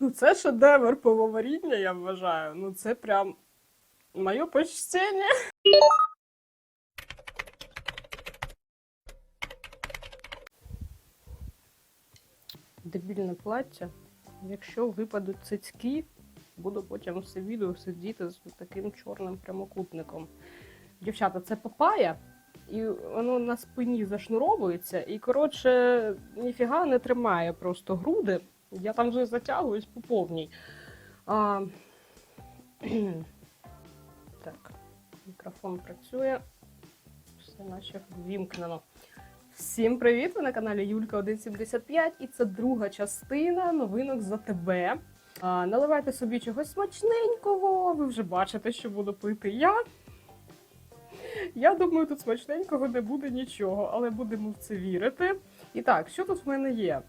Ну, це шедевр пивоваріння, я вважаю. Ну, це прям моє почтення. Дебільне плаття. Якщо випадуть цицьки, буду потім все відео сидіти з таким чорним прямокутником. Дівчата, це папая, і воно на спині зашнуровується, і, коротше, ніфіга не тримає просто груди. Я там вже затягуюсь по повній. А... так, мікрофон працює. Все наче ввімкнено. Всім привіт! Ви на каналі Юлька 175 і це друга частина новинок за тебе. А, наливайте собі чогось смачненького. Ви вже бачите, що буду пити я. Я думаю, тут смачненького не буде нічого, але будемо в це вірити. І так, що тут в мене є?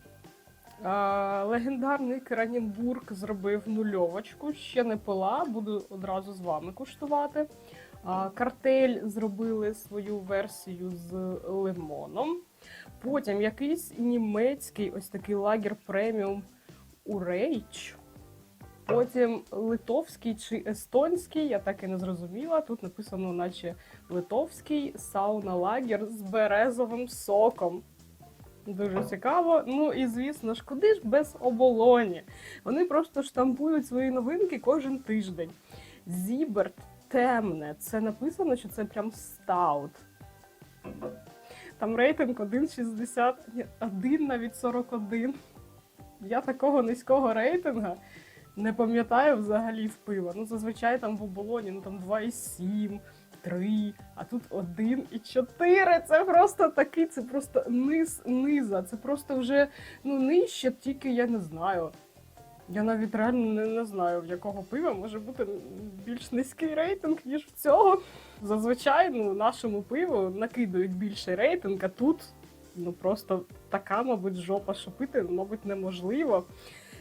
А, легендарний Кранінбург зробив нульовочку, ще не пила, буду одразу з вами куштувати. Картель зробили свою версію з лимоном. Потім якийсь німецький ось такий лагер преміум Урейч. Потім литовський чи естонський, я так і не зрозуміла. Тут написано, наче литовський сауна лагер з березовим соком. Дуже цікаво. Ну і звісно ж, куди ж без оболоні? Вони просто штампують свої новинки кожен тиждень. Зіберт темне. Це написано, що це прям стаут. Там рейтинг 1,60, 1 навіть 41. Я такого низького рейтинга не пам'ятаю взагалі в пива. Ну, зазвичай там в оболоні ну, там 2,7, 3, а тут 1,4. Це просто такий, це просто низ низа. Це просто вже ну, нижче, тільки я не знаю. Я навіть реально не, не знаю, в якого пива може бути більш низький рейтинг, ніж в цього. Зазвичай ну, нашому пиву накидають більший рейтинг, а тут ну просто така, мабуть, жопа, що пити, мабуть, неможливо.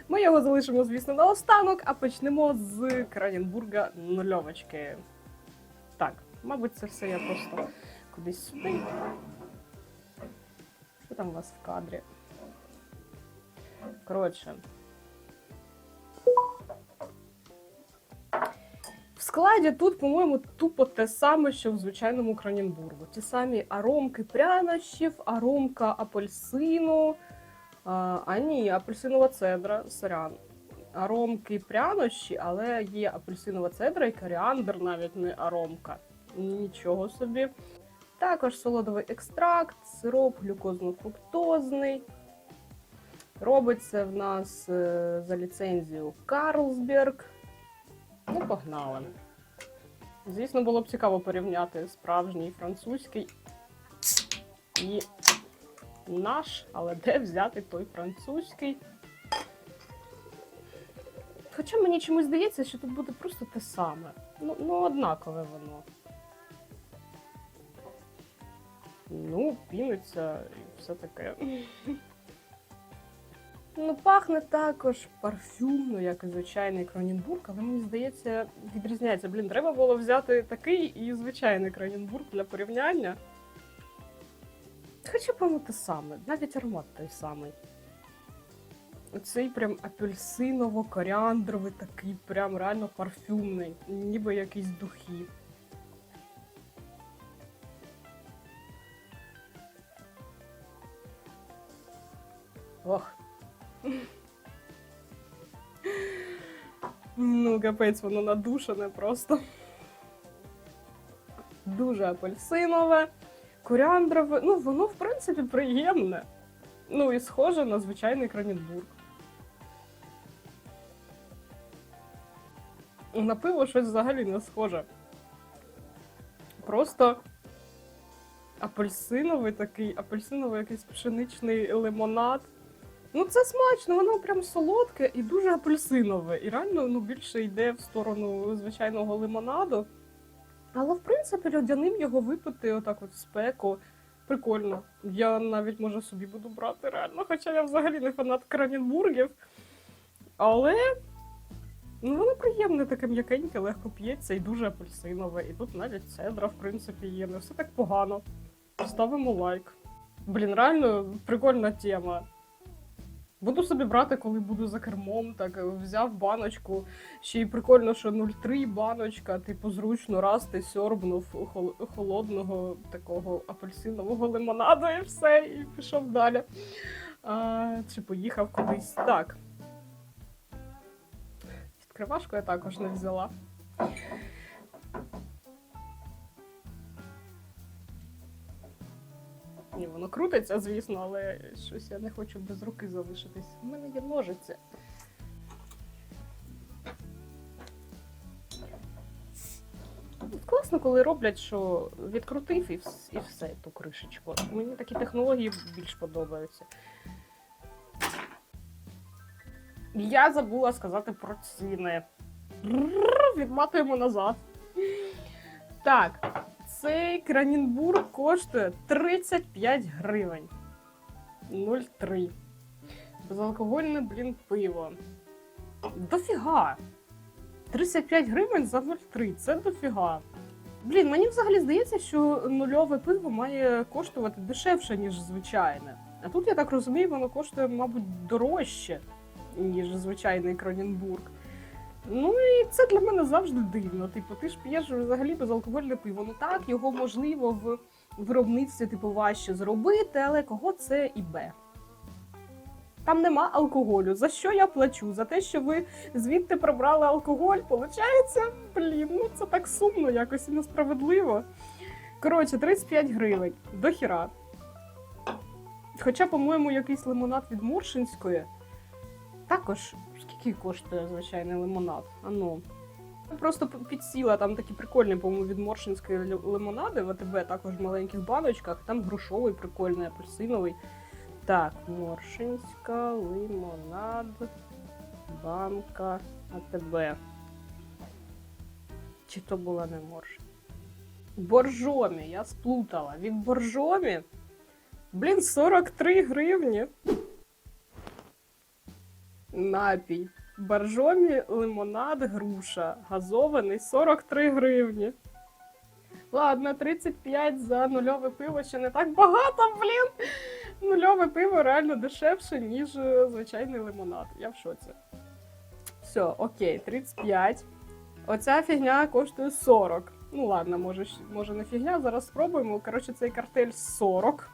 Ми його залишимо, звісно, на останок, а почнемо з Краненбурга нульовочки. Мабуть, це все я просто кудись сюди. Що там у вас в кадрі? Коротше. В складі тут, по-моєму, тупо те саме, що в звичайному Краненбургу. Ті самі аромки прянощів, аромка апельсину. А, а ні, апельсинова цедра, сорян. Аромки прянощі, але є апельсинова цедра і коріандр навіть не аромка. Нічого собі. Також солодовий екстракт, сироп глюкозно-фруктозний. Робиться в нас е, за ліцензію Карлсберг. Ну, погнали. Звісно, було б цікаво порівняти справжній французький і наш, але де взяти той французький? Хоча мені чомусь здається, що тут буде просто те саме. Ну, ну однакове воно. Ну, піниться і все таке. Ну, пахне також парфюмно, як і звичайний Кронінбург, але мені здається, відрізняється. Блін, треба було взяти такий і звичайний Кронінбург для порівняння. Хоча, по-моєму, те саме, навіть аромат той самий. Оцей прям апельсиново-коріандровий, такий прям реально парфюмний, ніби якісь духи. Ох. Ну, капець, воно надушене просто. Дуже апельсинове, коріандрове. Ну, воно, в принципі, приємне. Ну, і схоже на звичайний Кранінбург. На пиво щось взагалі не схоже. Просто апельсиновий такий, апельсиновий якийсь пшеничний лимонад. Ну, це смачно, воно прям солодке і дуже апельсинове. І реально ну, більше йде в сторону звичайного лимонаду. Але, в принципі, льодяним його випити отак от спеку. Прикольно. Я навіть може собі буду брати реально, хоча я взагалі не фанат Краненбургів. Але ну, воно приємне, таке м'якеньке, легко п'ється і дуже апельсинове. І тут навіть цедра, в принципі, є. Не все так погано. Поставимо лайк. Блін, реально прикольна тема. Буду собі брати, коли буду за кермом. Так взяв баночку. Ще й прикольно, що 0,3 баночка, типу, зручно раз ти сьорбнув холодного такого апельсинового лимонаду і все, і пішов далі. А, чи поїхав кудись. Так. Відкривашку я також не взяла. Ні, воно крутиться, звісно, але щось я не хочу без руки залишитись. У мене є ножиці. Класно, коли роблять, що відкрутив і, і все, ту кришечку. Мені такі технології більш подобаються. Я забула сказати про ціни. Відматуємо назад. Так, цей Кранінбург коштує 35 гривень. 0,3. Безалкогольне, блін, пиво. Дофіга. 35 гривень за 0,3. Це дофіга. Блін, мені взагалі здається, що нульове пиво має коштувати дешевше, ніж звичайне. А тут, я так розумію, воно коштує, мабуть, дорожче, ніж звичайний Кроненбург. Ну і це для мене завжди дивно. Типу, ти ж п'єш взагалі безалкогольне пиво. Ну так, його можливо в виробництві типу важче зробити, але кого це і бе. Там нема алкоголю. За що я плачу? За те, що ви звідти прибрали алкоголь. Получається, блін, ну це так сумно, якось і несправедливо. Коротше, 35 гривень до хіра. Хоча, по-моєму, якийсь лимонад від Муршинської. Також скільки коштує звичайний лимонад? Ану. Просто підсіла, там такі прикольні, по-моєму, від Моршинської лимонади в АТБ, також в маленьких баночках. Там грушовий, прикольний, апельсиновий. Так, Моршинська, лимонад, банка АТБ. Чи то була не Моршин? Боржомі, я сплутала. Від Боржомі. Блін, 43 гривні. Напій. Боржомі, лимонад, груша. Газований 43 гривні. Ладно, 35 за нульове пиво ще не так багато, блін. Нульове пиво реально дешевше, ніж е, звичайний лимонад. Я в шоці. Все, окей, 35. Оця фігня коштує 40. Ну ладно, може, може не фігня, зараз спробуємо. Коротше, цей картель 40.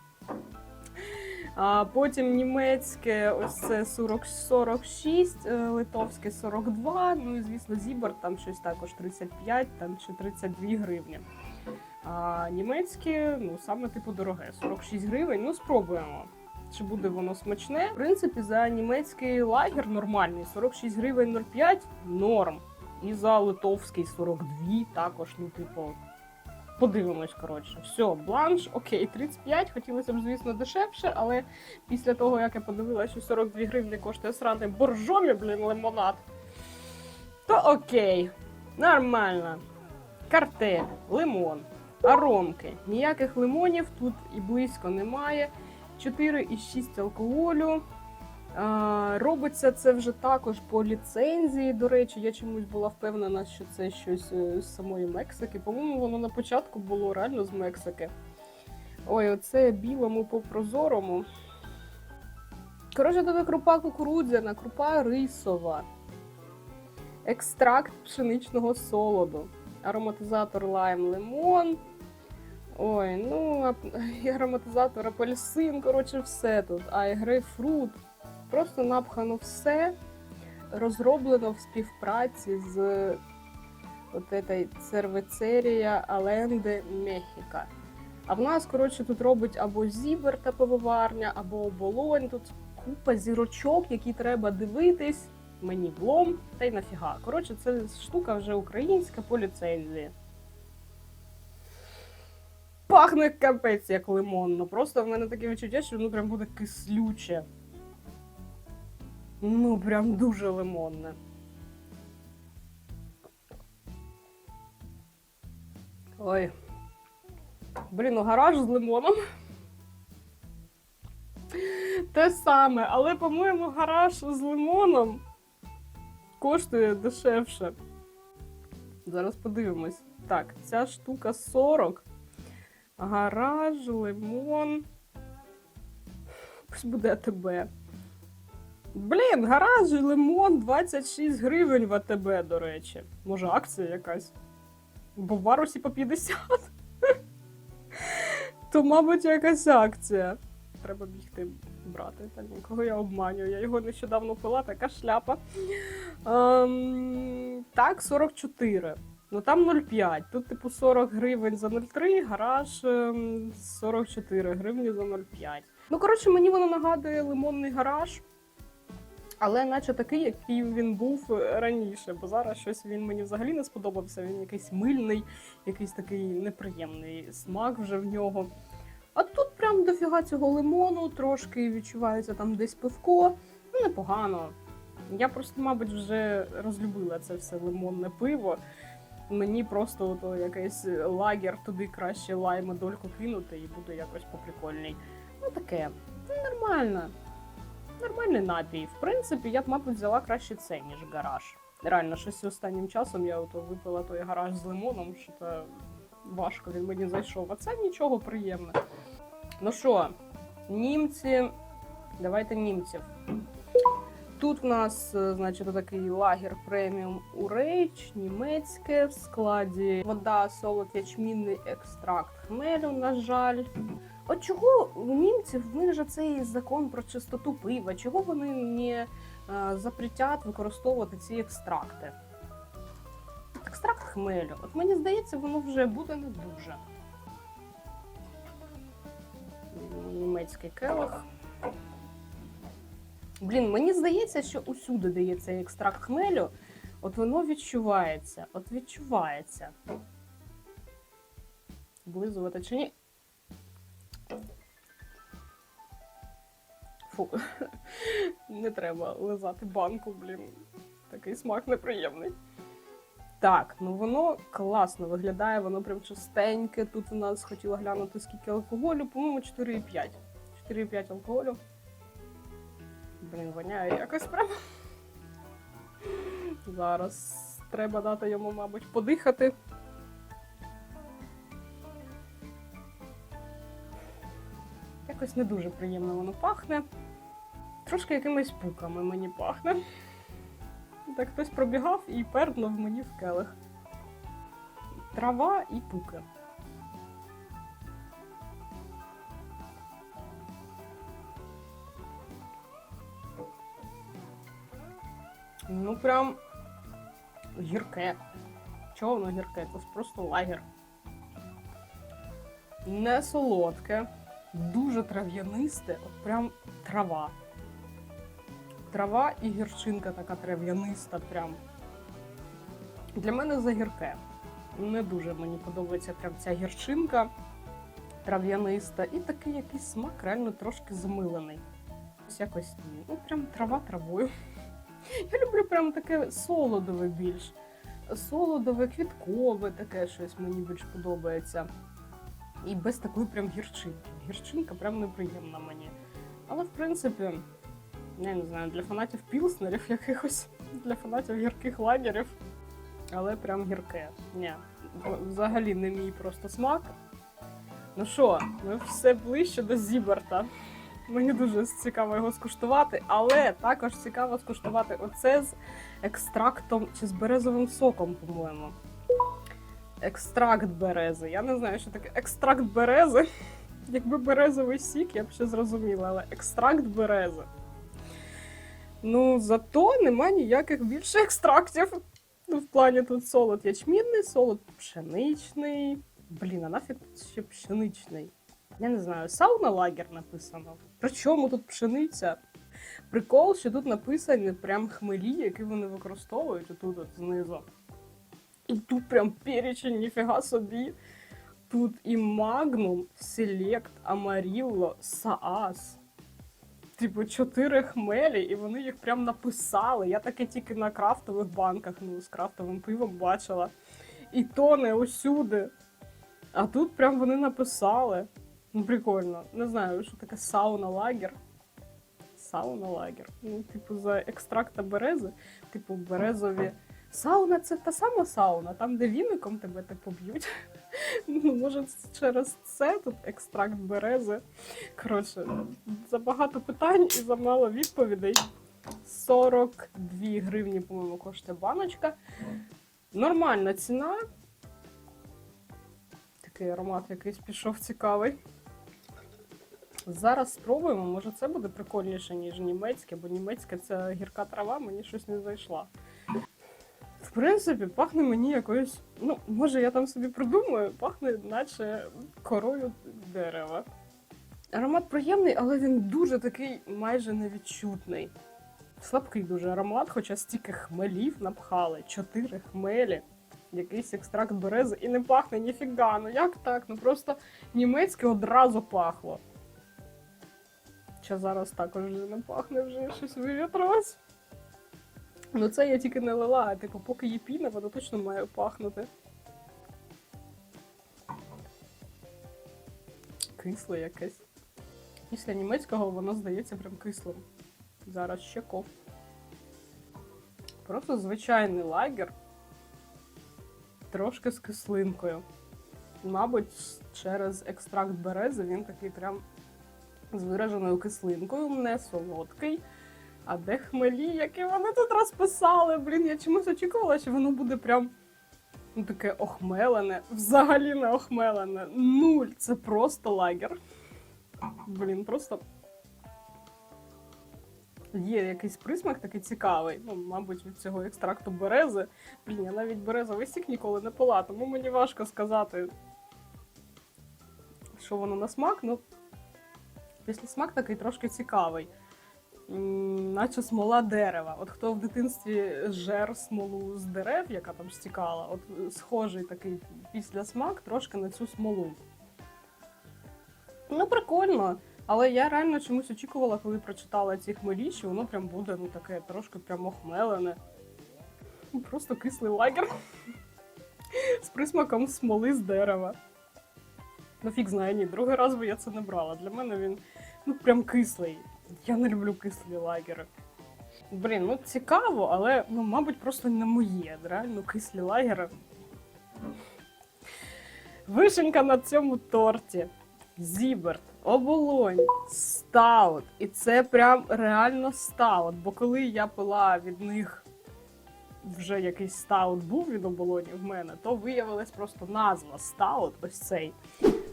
А потім німецьке ось це 40, 46, е, литовське 42, ну і звісно, Зібер там щось також 35, там чи 32 гривні. А німецьке, ну саме типу дороге, 46 гривень. Ну, спробуємо. Чи буде воно смачне? В принципі, за німецький лагер нормальний 46 гривень 0,5 норм. І за литовський 42 також, ну, типу, Подивимось, коротше. Все, бланш, окей, 35. Хотілося б, звісно, дешевше, але після того, як я подивилася, що 42 гривні коштує сраний боржомі, блін, лимонад. То окей, нормально. Картель, лимон, аромки. Ніяких лимонів тут і близько немає. 4,6 алкоголю. Робиться це вже також по ліцензії. До речі, я чомусь була впевнена, що це щось е, з самої Мексики. По-моєму, воно на початку було реально з Мексики. Ой, оце білому по прозорому. Коротше, тут крупа кукурудзяна, крупа рисова, екстракт пшеничного солоду, ароматизатор лайм лимон. Ой, ну, і ароматизатор апельсин, коротше, все тут. А і грейпфрут. Просто напхано все, розроблено в співпраці з от Allende Мехіка. А в нас, коротше, тут робить або Зібер та пивоварня, або оболонь. Тут купа зірочок, які треба дивитись. Мені влом, та й нафіга. Коротше, це штука вже українська по ліцензії. Пахне капець як лимонно. Просто в мене таке відчуття, що воно прям буде кислюче. Ну, прям дуже лимонне. Ой. Блін, ну гараж з лимоном. Те саме, але, по-моєму, гараж з лимоном коштує дешевше. Зараз подивимось. Так, ця штука 40. Гараж, лимон. Ось буде АТБ. Блін, гараж, лимон 26 гривень в АТБ, до речі. Може, акція якась? Бо в варусі по 50. То, мабуть, якась акція. Треба бігти брати. Та нікого я обманюю. Я його нещодавно пила, така шляпа. Ем, так, 44. Ну там 0,5. Тут, типу, 40 гривень за 0,3, гараж ем, 44 гривні за 0,5. Ну, коротше, мені воно нагадує лимонний гараж. Але наче такий, який він був раніше, бо зараз щось він мені взагалі не сподобався. Він якийсь мильний, якийсь такий неприємний смак вже в нього. А тут прям дофіга цього лимону, трошки відчувається там десь пивко. Ну, непогано. Я просто, мабуть, вже розлюбила це все лимонне пиво. Мені просто ото якийсь лагер туди краще лайми дольку кинути і буде якось поприкольний. Ну таке, ну, нормально. Нормальний напій. В принципі, я б, мабуть, взяла краще цей, ніж гараж. Реально, щось останнім часом я ото випила той гараж з лимоном, що то важко він мені зайшов. А це нічого приємне. Ну що, німці, давайте німців. Тут в нас, е, значить, такий лагер преміум Урейч, німецьке в складі. Вода, солод, ячмінний екстракт хмелю, на жаль. От чого у німців в них же цей закон про чистоту пива? Чого вони не е, запретять використовувати ці екстракти? Екстракт хмелю. От мені здається, воно вже буде не дуже. Німецький келих. Блін, мені здається, що усюди дає цей екстракт хмелю, от воно відчувається. От відчувається. Облизувати чи ні? Фу. Не треба лизати банку, блін. Такий смак неприємний. Так, ну воно класно виглядає, воно прям чистеньке. Тут у нас хотіла глянути, скільки алкоголю, по-моєму, 4,5. 4,5 алкоголю. Блін, воняє якось прям. Зараз треба дати йому, мабуть, подихати. Якось не дуже приємно воно пахне. Трошки якимись пуками мені пахне. Так хтось пробігав і перднув мені в келих. Трава і пуки. Ну, прям гірке. Чого воно гірке? Це просто лагер. Не солодке, дуже трав'янисте, от прям трава. Трава і гірчинка така трав'яниста, прям. Для мене загірке. Не дуже мені подобається прям ця гірчинка трав'яниста. І такий якийсь смак реально трошки замилений. Ось якось ні. Ну, прям трава травою. Я люблю прям таке солодове більш. Солодове, квіткове, таке щось мені більш подобається. І без такої прям гірчинки. Гірчинка прям неприємна мені. Але в принципі, я не знаю, для фанатів пілснерів якихось, для фанатів гірких лагерів. Але прям гірке. Ні, взагалі не мій просто смак. Ну що, ми все ближче до Зіберта. Мені дуже цікаво його скуштувати, але також цікаво скуштувати оце з екстрактом чи з березовим соком, по-моєму. Екстракт берези. Я не знаю, що таке екстракт берези. Якби березовий сік, я б ще зрозуміла, але екстракт берези. Ну, зато нема ніяких більше екстрактів. Ну, в плані тут солод ячмінний, солод пшеничний. Блін, а нафіг тут ще пшеничний? Я не знаю, сауна лагер написано. Причому тут пшениця? Прикол, що тут написані прям хмелі, які вони використовують отут от знизу. І тут прям перечень, ніфіга собі. Тут і Magnum, Select, Amarillo, Saas. Типу, чотири хмелі, і вони їх прям написали. Я таке тільки на крафтових банках, ну, з крафтовим пивом бачила. І то не усюди. А тут прям вони написали. Ну, прикольно. Не знаю, що таке сауна-лагер. Сауна-лагер. Ну, типу, за екстракта берези, типу, березові. Сауна це та сама сауна, там, де віником тебе типу б'ють. Ну, може, через це тут екстракт берези. Коротше, забагато питань і замало відповідей. 42 гривні, по-моєму, коштує баночка. Нормальна ціна. Такий аромат якийсь пішов цікавий. Зараз спробуємо, може це буде прикольніше, ніж німецьке, бо німецьке це гірка трава, мені щось не зайшла. В принципі, пахне мені якоюсь. Ну, може, я там собі придумаю, пахне, наче корою дерева. Аромат приємний, але він дуже такий майже невідчутний. Слабкий дуже аромат, хоча стільки хмелів напхали, чотири хмелі, якийсь екстракт берези і не пахне ніфіга. Ну як так? Ну просто німецьке одразу пахло. Чи зараз також вже не пахне, вже щось вивітрилось. Ну це я тільки не лила, а типу, поки є піна, вона точно має пахнути. Кисле якесь. Після німецького воно здається прям кислим. Зараз ще коф. Просто звичайний лагер. Трошки з кислинкою. Мабуть, через екстракт берези він такий прям з вираженою кислинкою, не солодкий. А де хмелі, які вони тут розписали? Блін, я чомусь очікувала, що воно буде прям ну, таке охмелене. Взагалі не охмелене. Нуль. Це просто лагер. Блін, просто. Є якийсь присмак такий цікавий. Ну, мабуть, від цього екстракту берези. Блін, я навіть березовий сік ніколи не пила, тому мені важко сказати, що воно на смак. Ну, після смак такий трошки цікавий. Наче смола дерева. От хто в дитинстві жер смолу з дерев, яка там стікала, от е, схожий такий після смак трошки на цю смолу. Ну, прикольно. Але я реально чомусь очікувала, коли прочитала ці хмелі, що воно прям буде ну таке трошки прям охмелене. Просто кислий лагер з присмаком смоли з дерева. Ну, фіг знає, ні, другий раз би я це не брала. Для мене він ну прям кислий. Я не люблю кислі лагери. Блін, ну цікаво, але ну, мабуть, просто не моє. Реально кислі лагери. Вишенька на цьому торті. Зіберт, оболонь, стаут. І це прям реально стаут. Бо коли я пила від них вже якийсь стаут був від оболоні в мене, то виявилась просто назва стаут, ось цей.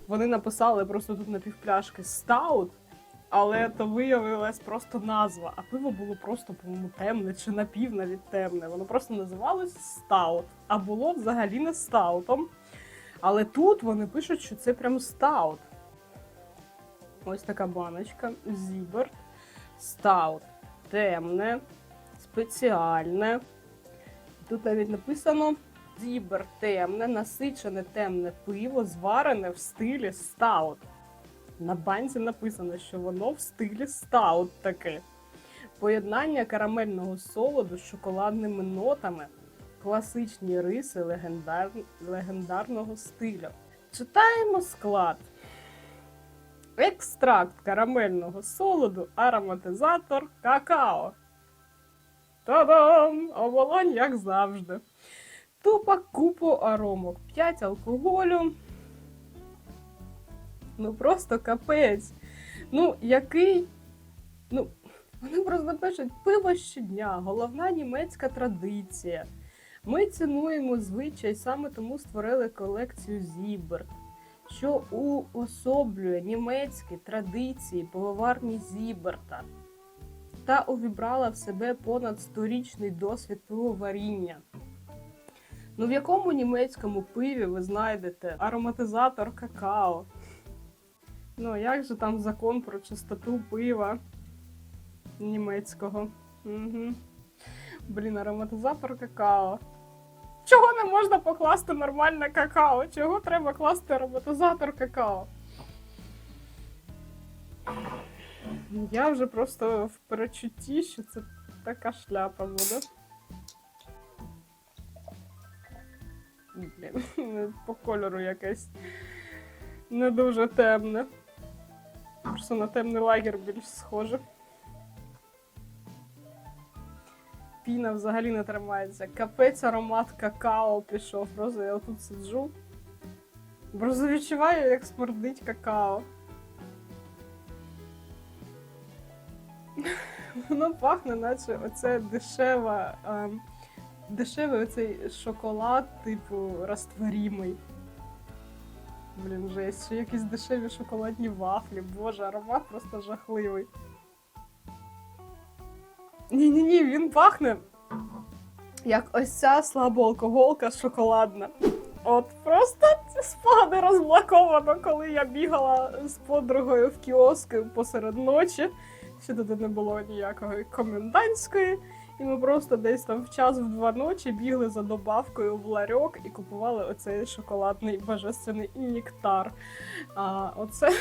Вони написали просто тут на півпляшки стаут, але то виявилась просто назва. А пиво було просто, по-моєму, темне чи напів навіть темне. Воно просто називалось стаут, а було взагалі не стаутом. Але тут вони пишуть, що це прям стаут. Ось така баночка. Зіберт. Стаут. Темне, спеціальне. Тут навіть написано Зібер темне, насичене темне пиво, зварене в стилі стаут. На банці написано, що воно в стилі стаут таке. Поєднання карамельного солоду з шоколадними нотами, класичні риси легендар... легендарного стилю. Читаємо склад. Екстракт карамельного солоду, ароматизатор какао. Та-дам! Оболонь, як завжди. Тупа купу аромок. 5 алкоголю. Ну просто капець. Ну, який. Ну, вони просто пишуть пиво щодня, головна німецька традиція. Ми цінуємо звичай, саме тому створили колекцію Зіберт, що уособлює німецькі традиції пивоварні Зіберта та увібрала в себе понад сторічний досвід пивоваріння. Ну в якому німецькому пиві ви знайдете ароматизатор какао? Ну, як же там закон про чистоту пива німецького? Угу. Блін, ароматизатор какао. Чого не можна покласти нормальне какао? Чого треба класти ароматизатор какао? Я вже просто в перечутті, що це така шляпа буде. Блін, по кольору якесь не дуже темне. Просто на темний лагер більш схоже. Піна взагалі не тримається. Капець аромат какао пішов. Просто я тут сиджу. Просто відчуваю, як смердить какао. Воно пахне, наче оце дешева, ем, дешевий оцей шоколад, типу, розтворімий. Блін, жесть, ще якісь дешеві шоколадні вафлі. Боже, аромат просто жахливий. Ні-ні-ні, він пахне як ось ця слабоалкоголка шоколадна. От просто ці спогади розблоковано, коли я бігала з подругою в кіоски посеред ночі. Ще туди не було ніякої комендантської. І ми просто десь там в час в два ночі бігли за добавкою в ларьок і купували оцей шоколадний божественний нектар. А оце.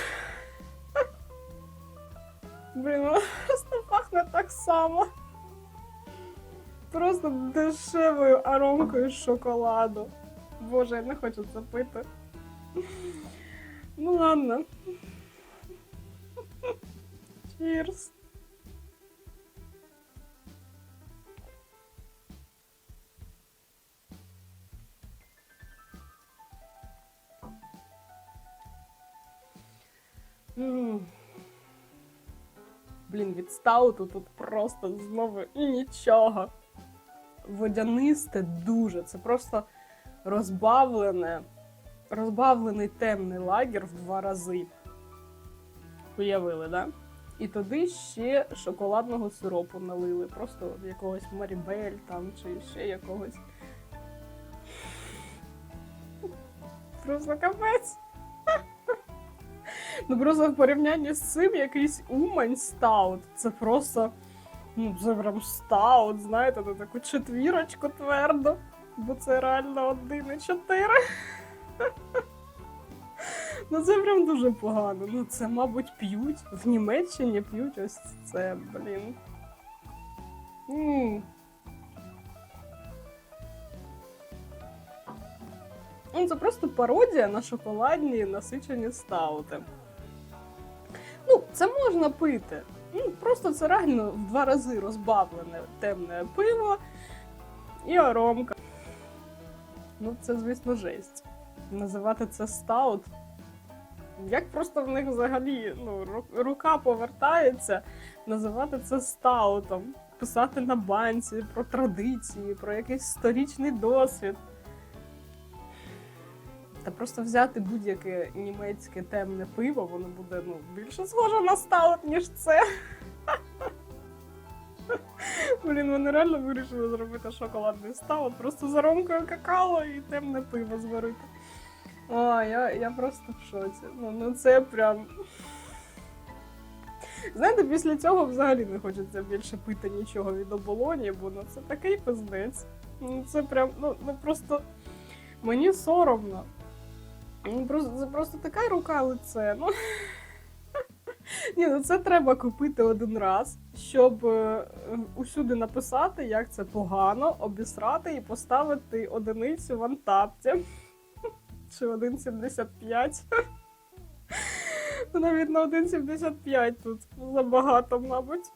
Блін, просто пахне так само. Просто дешевою аромкою шоколаду. Боже, я не хочу це пити. Ну ладно. Cheers. Блін, від стауту тут просто знову нічого. Водянисте дуже. Це просто розбавлене, розбавлений темний лагер в два рази. Уявили, да? І туди ще шоколадного сиропу налили. Просто якогось Марібель там чи ще якогось. Просто капець. Ну просто в порівнянні з цим якийсь умань стаут. Це просто. Ну, це прям стаут, знаєте, на таку четвірочку твердо. Бо це реально 1,4. Ну це прям дуже погано. Ну це, мабуть, п'ють. В Німеччині п'ють ось це, блін. м Ну, це просто пародія на шоколадні насичені стаути. Це можна пити. Ну, просто це реально в два рази розбавлене темне пиво і аромка. Ну, це, звісно, жесть. Називати це стаут. Як просто в них взагалі ну, рука повертається, називати це стаутом, писати на банці про традиції, про якийсь сторічний досвід. Та просто взяти будь-яке німецьке темне пиво, воно буде ну, більше схоже на стаут, ніж це. Блін, вони реально вирішили зробити шоколадний стаут, просто з аромкою какао і темне пиво зварити. А, я, я просто в шоці. Ну, ну це прям. Знаєте, після цього взагалі не хочеться більше пити нічого від оболоні, бо ну це такий пиздець. Ну це прям, ну, ну просто мені соромно. Просто, це просто така рука лице. Ну. Ні, ну це треба купити один раз, щоб е, усюди написати, як це погано, обісрати і поставити одиницю в антапці. Чи 1,75. Ну, Навіть на 1,75 тут забагато, мабуть.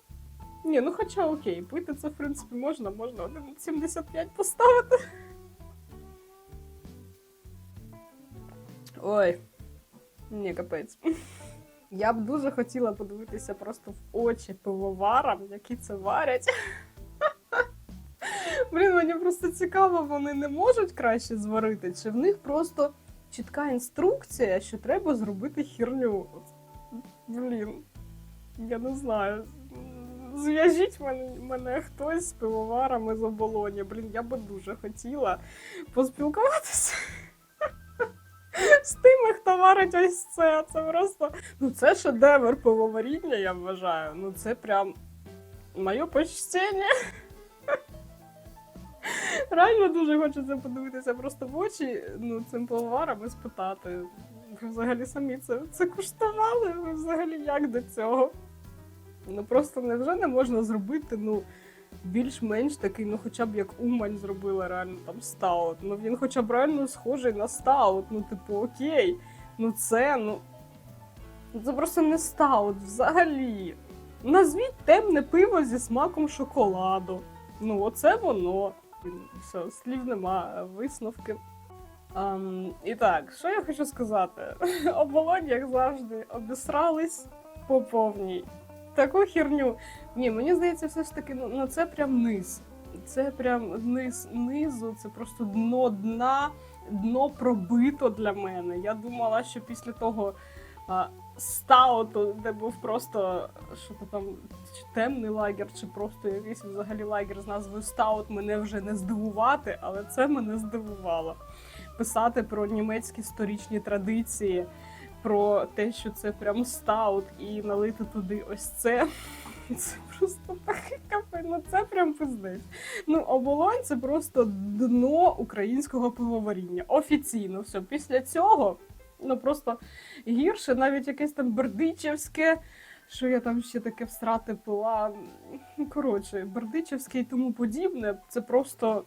Ні, ну хоча окей, пити це, в принципі, можна, можна 1,75 поставити. Ой, ні, капець. Я б дуже хотіла подивитися просто в очі пивоварам, які це варять. Блін, мені просто цікаво, вони не можуть краще зварити, чи в них просто чітка інструкція, що треба зробити херню. Блін, я не знаю. Зв'яжіть мене, мене хтось з пивоварами з оболоні. Блін, я би дуже хотіла поспілкуватися. З тими, хто варить ось це. Це просто. Ну, це шедевр пивоваріння, я вважаю. Ну, це прям моє почтення. Реально дуже хочеться подивитися просто в очі ну, цим пивоварам і спитати. Ви взагалі самі це, це куштували? Ви взагалі як до цього? Ну просто невже не можна зробити, ну, більш-менш такий, ну хоча б як Умань зробила реально там стаут. Ну він хоча б реально схожий на стаут. Ну, типу, окей. Ну це, ну. Це просто не стаут взагалі. Назвіть темне пиво зі смаком шоколаду. Ну, оце воно. Все, слів нема, висновки. Ем, і так, що я хочу сказати? Оболонь, як завжди, обісрались по повній. Таку херню. Ні, мені здається, все ж таки, ну, ну це прям низ. Це прям низ низу, це просто дно дна, дно пробито для мене. Я думала, що після того а, стауту, де був просто що то там, чи темний лагер, чи просто якийсь взагалі лагер з назвою Стаут, мене вже не здивувати, але це мене здивувало. Писати про німецькі сторічні традиції, про те, що це прям стаут, і налити туди ось це. Це просто такий капець, ну це прям пиздець. Ну, оболонь це просто дно українського пивоваріння. Офіційно все. Після цього, ну просто гірше, навіть якесь там бердичевське, що я там ще таке всрати пила. Коротше, бердичевське і тому подібне, це просто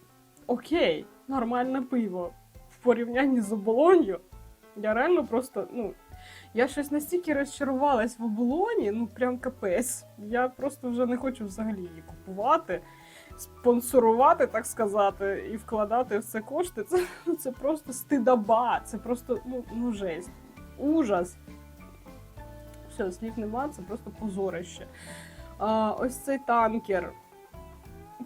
окей, нормальне пиво. В порівнянні з оболонью. Я реально просто, ну, я щось настільки розчарувалась в оболоні, ну прям капець. Я просто вже не хочу взагалі її купувати, спонсорувати, так сказати, і вкладати в це кошти. Це, це просто стидоба, це просто ну, ну жесть. Ужас. Все, слів нема, це просто позорище. А, ось цей танкер.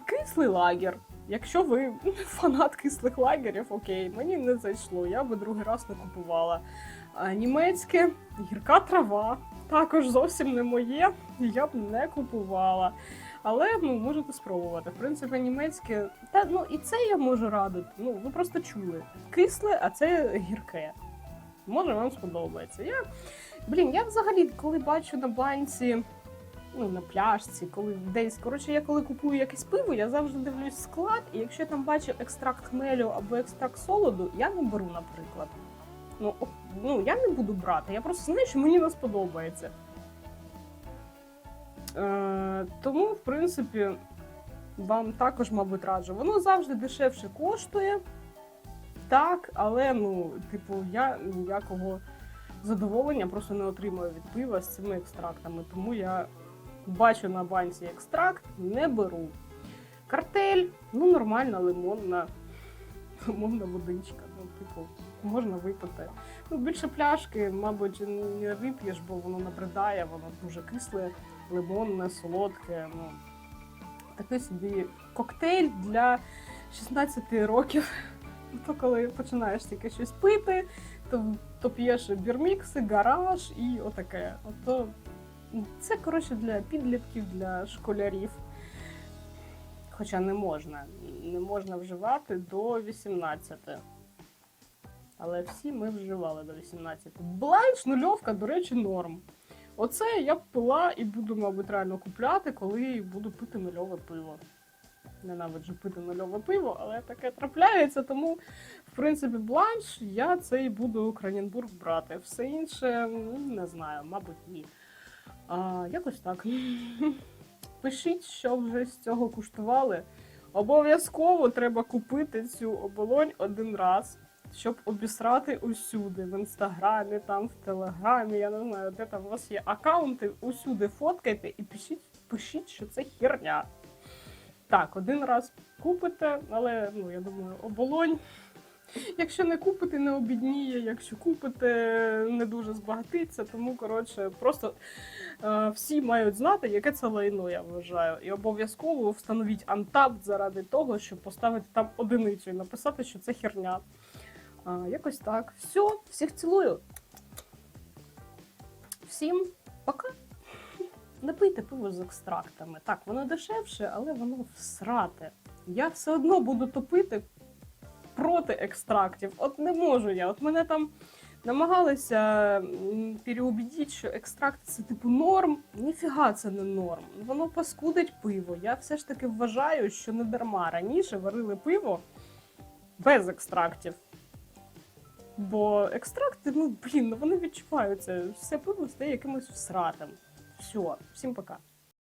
Кислий лагер. Якщо ви фанат кислих лагерів, окей, мені не зайшло, я би другий раз не купувала. А німецьке гірка трава також зовсім не моє, я б не купувала. Але ну, можете спробувати. В принципі, німецьке, та ну і це я можу радити. Ну, ви просто чули. Кисле, а це гірке. Може, вам сподобається. Я, блін, я взагалі, коли бачу на банці, ну, на пляшці, коли десь. Коротше, я коли купую якесь пиво, я завжди дивлюсь склад, і якщо я там бачу екстракт хмелю або екстракт солоду, я не беру, наприклад. Ну, ну, я не буду брати. Я просто знаю, що мені не сподобається. Е, тому, в принципі, вам також, мабуть, раджу. Воно завжди дешевше коштує. Так, але ну, типу, я ніякого задоволення просто не отримую від пива з цими екстрактами. Тому я бачу на банці екстракт, не беру. Картель, ну нормальна лимонна, лимонна водичка. Ну, типу, можна випити. Ну, більше пляшки, мабуть, не вип'єш, бо воно набридає, воно дуже кисле, лимонне, солодке. Ну, такий собі коктейль для 16 років. То коли починаєш тільки щось пити, то, то п'єш бірмікси, гараж і отаке. Ото це коротше для підлітків, для школярів. Хоча не можна. Не можна вживати до 18. Але всі ми вживали до 18. Бланш, нульовка, до речі, норм. Оце я б пила і буду, мабуть, реально купляти, коли буду пити нульове пиво. Ненавиджу пити нульове пиво, але таке трапляється, тому, в принципі, бланш я цей буду Краненбург брати. Все інше м, не знаю, мабуть, ні. А, якось так. Пишіть, що вже з цього куштували. Обов'язково треба купити цю оболонь один раз, щоб обісрати усюди. В інстаграмі, там, в телеграмі, я не знаю, де там у вас є аккаунти, усюди фоткайте і пишіть, пишіть, що це херня. Так, один раз купите, але ну, я думаю, оболонь. Якщо не купите, не обідніє, якщо купите, не дуже збагатиться. Тому, коротше, просто е, всі мають знати, яке це лайно, я вважаю. І обов'язково встановіть антапт заради того, щоб поставити там одиницю і написати, що це херня. А, якось так. Все, всіх цілую. Всім пока. Не пийте пиво з екстрактами. Так, воно дешевше, але воно всрате. Я все одно буду топити проти екстрактів. От не можу я. От мене там намагалися м, переубідіть, що екстракт це типу норм. Ніфіга це не норм. Воно паскудить пиво. Я все ж таки вважаю, що не дарма раніше варили пиво без екстрактів. Бо екстракти, ну блін, ну вони відчуваються. Все пиво стає якимось всратом. Все, всім пока.